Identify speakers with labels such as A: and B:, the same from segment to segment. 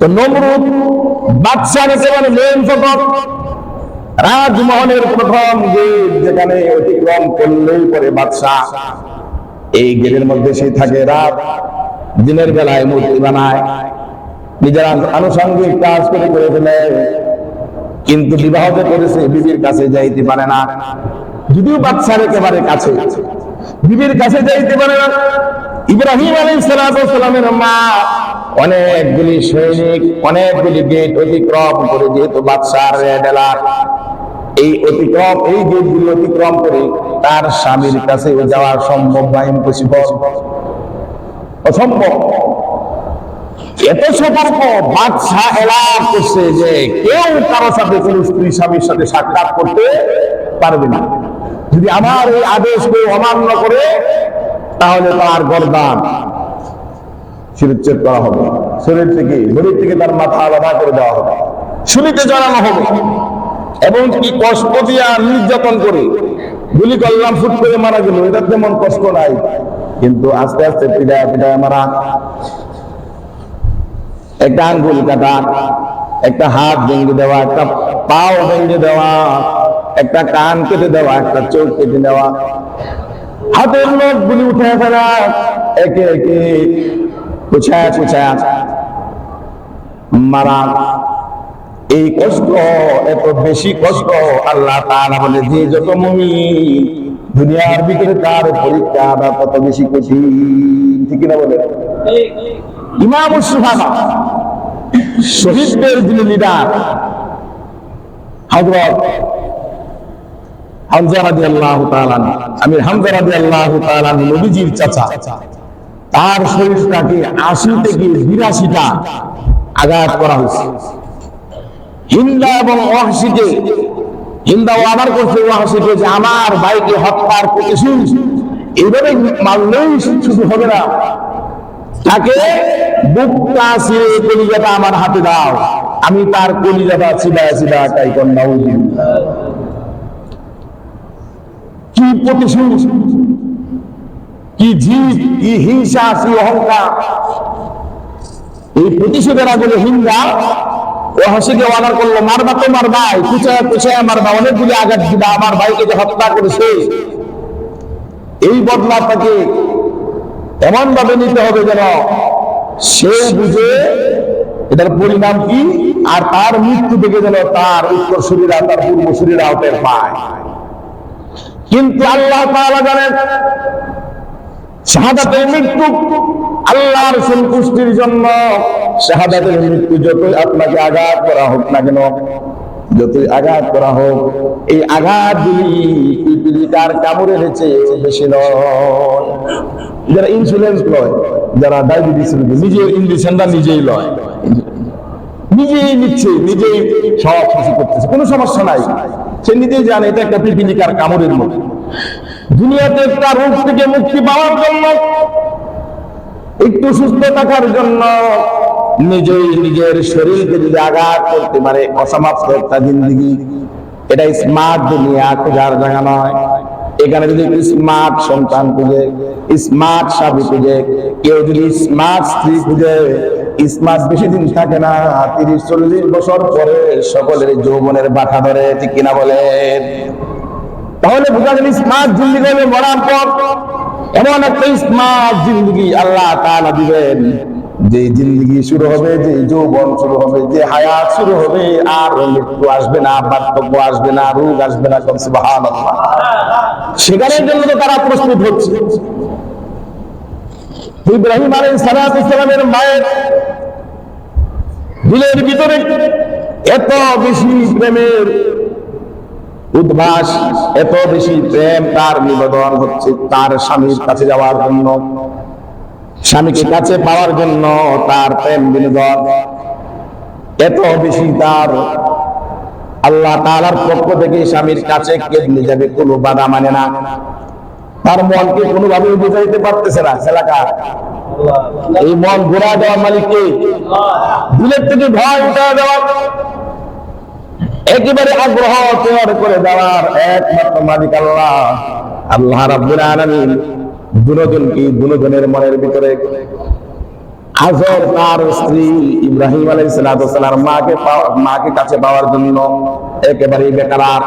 A: তো নমরুদ, বাদশাহ একেবারে মেন ফটক রাজমহলের প্রথম গেট যেখানে অতিক্রম করলেই পরে বাদশাহ। এই গেটের মধ্যে সে থাকে রাত। দিনের বেলায় মূর্তি বানায়। নিজের আন- আনুষঙ্গিক কাজ করে করে ফেলে। কিন্তু বিবাহ যে করেছে, বিবির কাছে যাইতে পারে না। যদিও বাচ্চার একেবারে কাছে। বিবির কাছে যাইতে পারে না। ইব্রাহিম আলী সালামের মা অনেকগুলি সৈনিক অনেকগুলি গেট অতিক্রম করে যেহেতু বাদশার রেড এই অতিক্রম, এই গেটগুলি অতিক্রম করে তার স্বামীর কাছে যাওয়া সম্ভব বা ইম্পসিবল অসম্ভব। এত সতর্ক বাদশাহ এলাক করছে যে কেউ কারও সাথে কোন স্ত্রী স্বামীর সাথে সাক্ষাৎ করতে পারবে না। যদি আমার এই আদেশ কেউ অমান্য করে তাহলে তার গরদান। শিরুচ্ছেদ করা হবে। শরীর থেকে শরীর থেকে তার মাথা আলাদা করে দেওয়া হবে। শুনিতে জানানো হবে। এবং কি কষ্ট দিয়া নির্যাতন করে গুলি করলাম, ফুট করে মারা গেল এটা তেমন কষ্ট নাই। কিন্তু আস্তে আস্তে পিড়ায় পিড়ায় মারা। একটা আঙ্গুল কাটা, একটা হাত ভেঙে দেওয়া, একটা পাও ভেঙে দেওয়া, একটা কান কেটে দেওয়া, একটা চোখ কেটে দেওয়া। হাতের নখ গুলি উঠে ফেলা। একে একে কুছায় কুছায় মারা। এই কষ্ট, এত বেশি কষ্ট আল্লাহ তাআলা বলে, যে যত মুমিন দুনিয়ার ভিতরে তার পরীক্ষা বা কত বেশি কঠিন। ঠিক না বলে ইমাম সুহানা শহীদদের যিনি লিডার হযরত চাচা। তার শরীরটাকে 80 থেকে 82টা আঘাত করা হয়েছে। হিন্দা হিন্দা ওয়াদার করছে যে আমার হত্যার প্রতিশোধ এইভাবে মারলেই শুধু হবে না। তাকে বুকটা ছিঁড়ে কলিজাটা আমার হাতে দাও। আমি তার কলিজাটা ছিলা ছিলা তাই কন্যা কি প্রতিশোধ? কি জিদ, কি হিংসা, কি অহংকার? এই প্রতিশোধের আগে হিন্দা ও হাসিকে অর্ডার করল, মারবা তো মারবাই, কুচায় কুচায় মারবা, অনেকগুলি আঘাত দিবা, আমার ভাইকে যে হত্যা করেছে। এই বদলা তাকে এমন ভাবে নিতে হবে যেন সে বুঝে এটার পরিণাম কি, আর তার মৃত্যু থেকে যেন তার উত্তর শরীরা তার পূর্ব শরীরা টের পায়। কিন্তু আল্লাহ তাআলা জানেন, শাহাদাতের মৃত্যু আল্লাহর সন্তুষ্টির জন্য, শাহাদাতের মৃত্যু যতই আপনাকে আঘাত করা হোক না কেন, যতই আঘাত করা হোক, এই আঘাতগুলি পিপিলি কার কামড়ে হয়েছে বেশি নয়। যারা ইন্স্যুরেন্স লয়, যারা ডায়াবেটিস নিজের ইঞ্জেকশনটা নিজেই লয়। নিজেই নিচ্ছে, নিজেই সব কিছু করতেছে, কোনো সমস্যা নাই। সে নিজেই জানে এটা একটা পিপিলিকার কামড়ের মতো। দুনিয়াতে একটা রোগ থেকে মুক্তি পাওয়ার জন্য, একটু সুস্থ থাকার জন্য নিজেই নিজের শরীরকে যদি আঘাত করতে পারে, অসমাপ্ত একটা জিন্দগি, এটা স্মার্ট দুনিয়া খোঁজার জায়গা নয়। এখানে যদি স্মার্ট সন্তান খুঁজে স্মার্ট স্বামী খুঁজে, কেউ যদি স্মার্ট স্ত্রী খুঁজে স্মার্ট বেশি দিন থাকে না, তিরিশ, চল্লিশ বছর পরে সকলের যৌবনের বাধা ধরে, ঠিক কিনা বলেন তাহলে বোঝা গেল স্মার্ট জিন্দিগি হলে মরার পর। এমন একটা স্মার্ট জিন্দিগি আল্লাহ তাআলা দিবেন। যে জিন্দিগি শুরু হবে, যে যৌবন শুরু হবে, যে হায়াত শুরু হবে, আর মৃত্যু আসবে না, বার্ধক্য আসবে না, রোগ আসবে না সেখানের জন্য তো তারা প্রস্তুত হচ্ছে। ইব্রাহিম আলাইহিস সালামের মায়ের দিলের ভিতরে এত বেশি প্রেমের উদ্ভাস, এত বেশি প্রেম তার নিবেদন হচ্ছে তার স্বামীর কাছে যাওয়ার জন্য, স্বামীকে কাছে পাওয়ার জন্য তার প্রেম বিনোদন এত বেশি তার আল্লাহ তাআলার পক্ষ থেকে স্বামীর কাছে কেঁদে যাবে, কোনো বাধা মানে না। তার মনকে কোনোভাবে বুঝাইতে পারতেছে না এলাকা এই মন ঘোরা দেওয়ার মালিককে দিলের থেকে ভয় উঠা দেওয়া, একেবারে আগ্রহ তৈরি করে দেওয়ার একমাত্র মালিক আল্লাহ। আল্লাহ রাব্বুল আলামিন দুজনকে, দুজনের মনের ভিতরে হাজর তার স্ত্রী ইব্রাহিম আলাইহিস সালাম মাকে মাকে কাছে পাওয়ার জন্য একেবারে বেকার।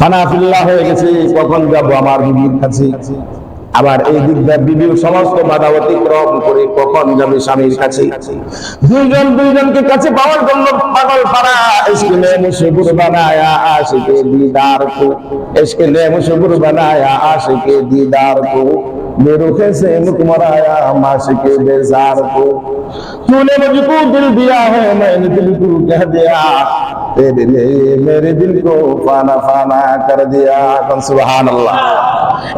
A: ফানাফিল্লাহ হয়ে গেছে কখন যাব আমার বিবির কাছে। আবার এই দিক দিয়ে বিবির সমস্ত বাধা অতিক্রম করে কখন যাবে স্বামীর কাছে। দুইজন দুইজনকে কাছে পাওয়ার জন্য পাগল পাড়া। এসকে নে মুশগুর বানায়া আশিকে দিদার কো। এসকে নে মুশগুর বানায়া আশিকে দিদার কো। मेरे से मुख मराया माशिक बेजार को तूने मुझको दिल दिया है मैंने दिल को कह दिया तेरे लिए मेरे दिल को फाना फाना कर दिया এখন সুবহান আল্লাহ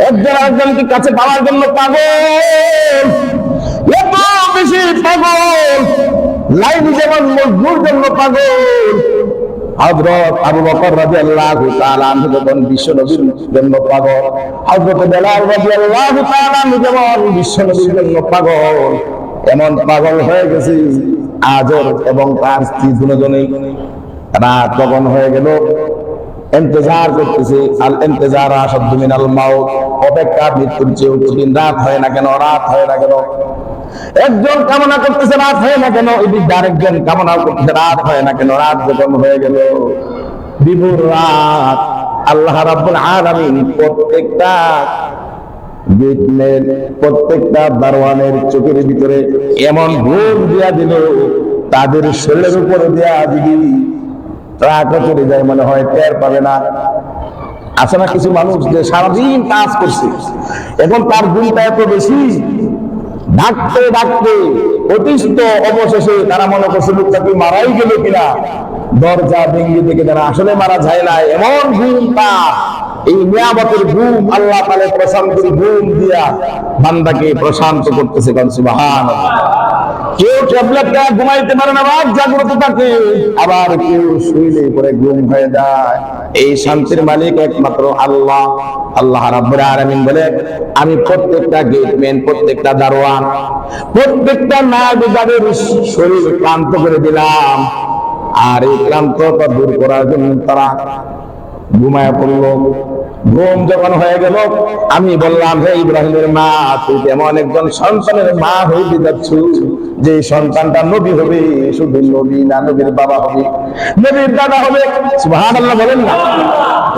A: একজন একজনকে কাছে পাওয়ার জন্য পাগল এত বেশি পাগল লাইন যেমন মজদুর জন্য পাগল হযরত আবু বকর রাদিয়াল্লাহু তাআলা আনহু যখন বিশ্ব নবীর জন্য পাগল, হযরত বেলাল রাদিয়াল্লাহু তাআলা আনহু যেমন বিশ্ব নবীর জন্য পাগল, এমন পাগল হয়ে গেছে আজর এবং তার স্ত্রী দুজনেই। রাত কখন হয়ে গেল, ইন্তজার করতেছে, আল ইন্তজার আসাদ্দ মিনাল মাউত, অপেক্ষা মৃত্যুর চেয়েও কঠিন, রাত হয় না কেন, রাত হয় না কেন। একজন কামনা করতেছে রাত হয় না কেন? এদিক আরেকজন কামনা করতেছে রাত হয় না কেন? রাত যখন হয়ে গেল। বিভোর রাত। আল্লাহ রাব্বুল আলামিন প্রত্যেকটা গেটম্যান প্রত্যেকটা দারোয়ানের চোখের ভিতরে এমন ঘুম দিয়া দিল, তাদের শরীরের উপরে দেয়া দিদি ট্রাকও চলে যায় মনে হয়, টের পাবে না। আছে না কিছু মানুষ যে সারাদিন কাজ করছে? এখন তার গুণটা এত বেশি ডাকতে ডাকতে অতিষ্ঠ অবশেষে তারা মনে করছে লোকটা কি মারাই গেল কিনা? দরজা ভেঙ্গি থেকে তারা আসলে মারা যায় না এমন হিংসা এই নিয়ামতের ঘুম, আল্লাহ তালে প্রশান্তির ঘুম দিয়া বান্দাকে প্রশান্ত করতেছে, কারণ সুবাহান কেউ ট্যাবলেটটা ঘুমাইতে পারে না, রাত জাগ্রত থাকে। আবার কেউ শুইলে পরে ঘুম হয়ে যায়। এই শান্তির মালিক একমাত্র আল্লাহ। আল্লাহ রাব্বুল আলামিন বলে আমি প্রত্যেকটা গেটম্যান প্রত্যেকটা দারোয়ান, প্রত্যেকটা নাগরিকের শরীর ক্লান্ত করে দিলাম, আর এই ক্লান্ততা দূর করার জন্য তারা ঘুমায় পড়ল। ঘুম যখন হয়ে গেল, আমি বললাম, হে ইব্রাহিমের মা, তুই এমন একজন সন্তানের মা হইতে যাচ্ছ যে সন্তানটা নবী হবে, শুধু নবী না, নবীর বাবা হবে, নবীর দাদা হবে। সুবহানাল্লাহ বলেন না।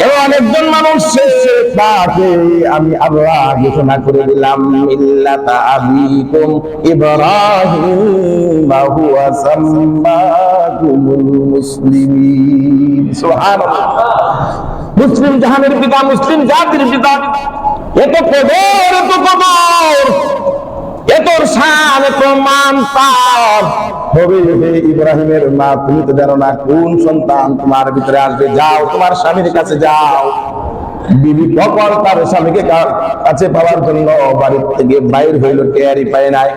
A: এমন একজন মানুষ শেষে তাকে আমি আল্লাহ ঘোষণা করে দিলাম, মিল্লাতা আবিকুম ইব্রাহিম হুয়া মুসলিম জাহানের পিতা, মুসলিম জাতির পিতা, এত কদর এত কদর, এত শান, এত মান, তার। ইব্রাহিমের মা, তুমি তো জানো না কোন সন্তান তোমার ভিতরে আসবে। যাও, তোমার স্বামীর কাছে যাও। বিবি কখন তার স্বামীকে কাছে পাওয়ার জন্য বাড়ি থেকে বাইর হইল টেয়ারি পায় নাই।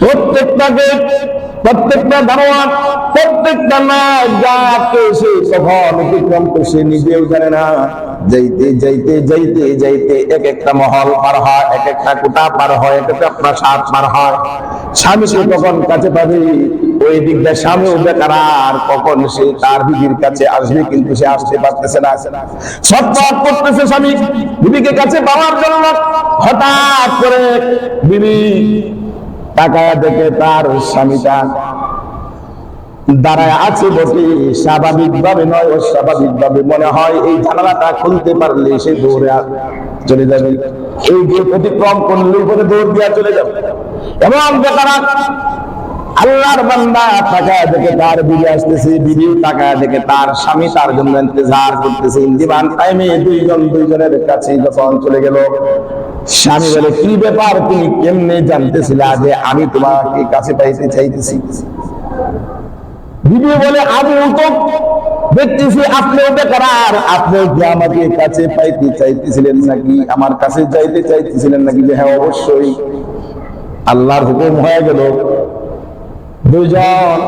A: প্রত্যেকটা গেট প্রত্যেকটা দারোয়ান, প্রত্যেকটা নাচ যাকে সে কখন অতিক্রম সে নিজেও জানে না। যাইতে যাইতে যাইতে যাইতে এক একটা মহল পার এক একটা কোটা পার এক একটা প্রাসাদ পার হয়। স্বামী কখন স্বামীও বেকার আর কখন সে তার বিবির কাছে আসবে? কিন্তু সে আসতে পারতেছে না। ছটফট করতেছে স্বামী, বিবিকে কাছে পাওয়ার জন্য হঠাৎ করে বিবি তাকায় দেখে তার স্বামীটা দাঁড়ায় আছে বসে। স্বাভাবিক ভাবে নয় অস্বাভাবিক ভাবে মনে হয় এই জানালাটা খুলতে পারলে সে দৌড়ে চলে যাবে। এই গেট অতিক্রম করলে উপরে দৌড় দিয়া চলে যাবে। এবং বেকারা আল্লাহর বান্দা তাকায় দেখে তার বিবি আসতেছে, বিবি তাকায় দেখে তার স্বামী তার জন্য ইন্তজার করতেছে। ইন্দিবান টাইমে দুইজন দুইজনের কাছে যখন চলে গেল, স্বামী বলে, কি ব্যাপার? তুমি কেমনে জানতেছিলা যে আমি তোমাকে কাছে পাইতে চাইতেছি? ভিডিও বলে, আমি তো দেখতেছি আপনিও বেকার আপনিও কি আমাকে কাছে পাইতে চাইতেছিলেন নাকি? আমার কাছে যাইতে চাইতেছিলেন নাকি? যে হ্যাঁ অবশ্যই। আল্লাহর হুকুম হয়ে গেল। দুজন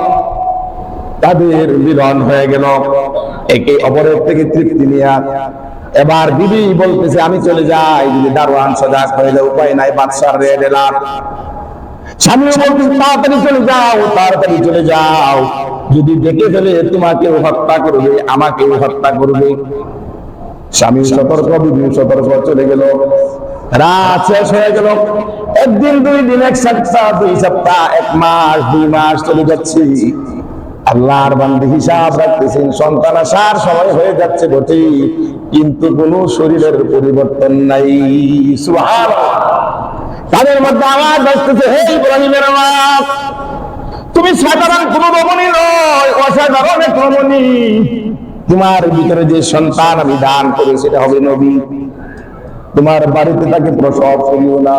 A: তাদের মিলন হয়ে গেল। একে অপরের থেকে তৃপ্তি নিয়ে। এবার বিবি বলতেছে, আমি চলে যাই। যদি দারোয়ান সজাগ হয়ে যায় উপায় নাই, বাদশার রেড এলার্ট। স্বামীও বলতেছে, তাড়াতাড়ি চলে যাও, তাড়াতাড়ি চলে যাও। যদি দেখে ফেলে, তোমাকেও হত্যা করবে, আমাকেও হত্যা করবে। স্বামী সতর্ক, বিবি সতর্ক চলে গেল। রাত শেষ হয়ে গেল। একদিন, দুই দিন, এক সপ্তাহ, দুই সপ্তাহ, এক মাস, দুই মাস চলে যাচ্ছে। আল্লাহর বান্দি হিসাব রাখতেছেন, সন্তান আসার সময় হয়ে যাচ্ছে বটে, কিন্তু কোন শরীরের পরিবর্তন নাই। সুহান তাদের মধ্যে আওয়াজ আসতেছে, হে ইব্রাহিমের আওয়াজ, তুমি সাধারণ কোন রমণী নয়, অসাধারণ এক রমণী। তোমার ভিতরে যে সন্তান আমি দান করি, সেটা হবে নবী। তোমার বাড়িতে তাকে প্রসব করিও না।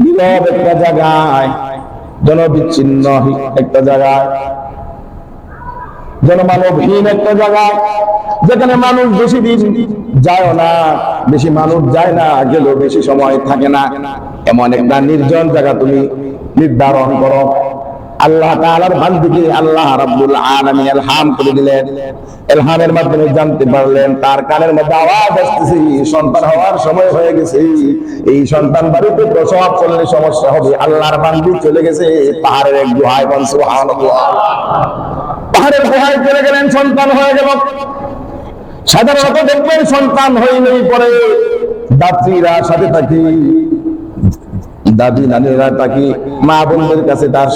A: নীরব একটা জায়গায়, জনবিচ্ছিন্ন একটা জায়গায়, জনমানবহীন একটা জায়গায়, যেখানে মানুষ বেশি দিন যায় না, বেশি মানুষ যায় না, গেলেও বেশি সময় থাকে না। এমন একটা নির্জন জায়গা তুমি নির্ধারণ করো। আল্লাহ তাআলার বান্দিকে আল্লাহ রাব্বুল আলামিন ইলহাম করে দিলেন। ইলহামের মাধ্যমে জানতে পারলেন, তার কানের মধ্যে আওয়াজ আসতেছে, সন্তান হওয়ার সময় হয়ে গেছে। এই সন্তান বাড়িতে প্রসব করলে সমস্যা হবে, আল্লাহর বান্দি চলে গেছে, পাহাড়ের এক গুহায় বল সুবহানাল্লাহ। পাহাড়ের গুহায় চলে গেলেন, সন্তান হয়ে গেল। সাধারণত দেখবেন সন্তান হইলেই পরে দাত্রীরা সাথে থাকি, দাদি, নানিরা থাকি মা বোনদের কাছে তার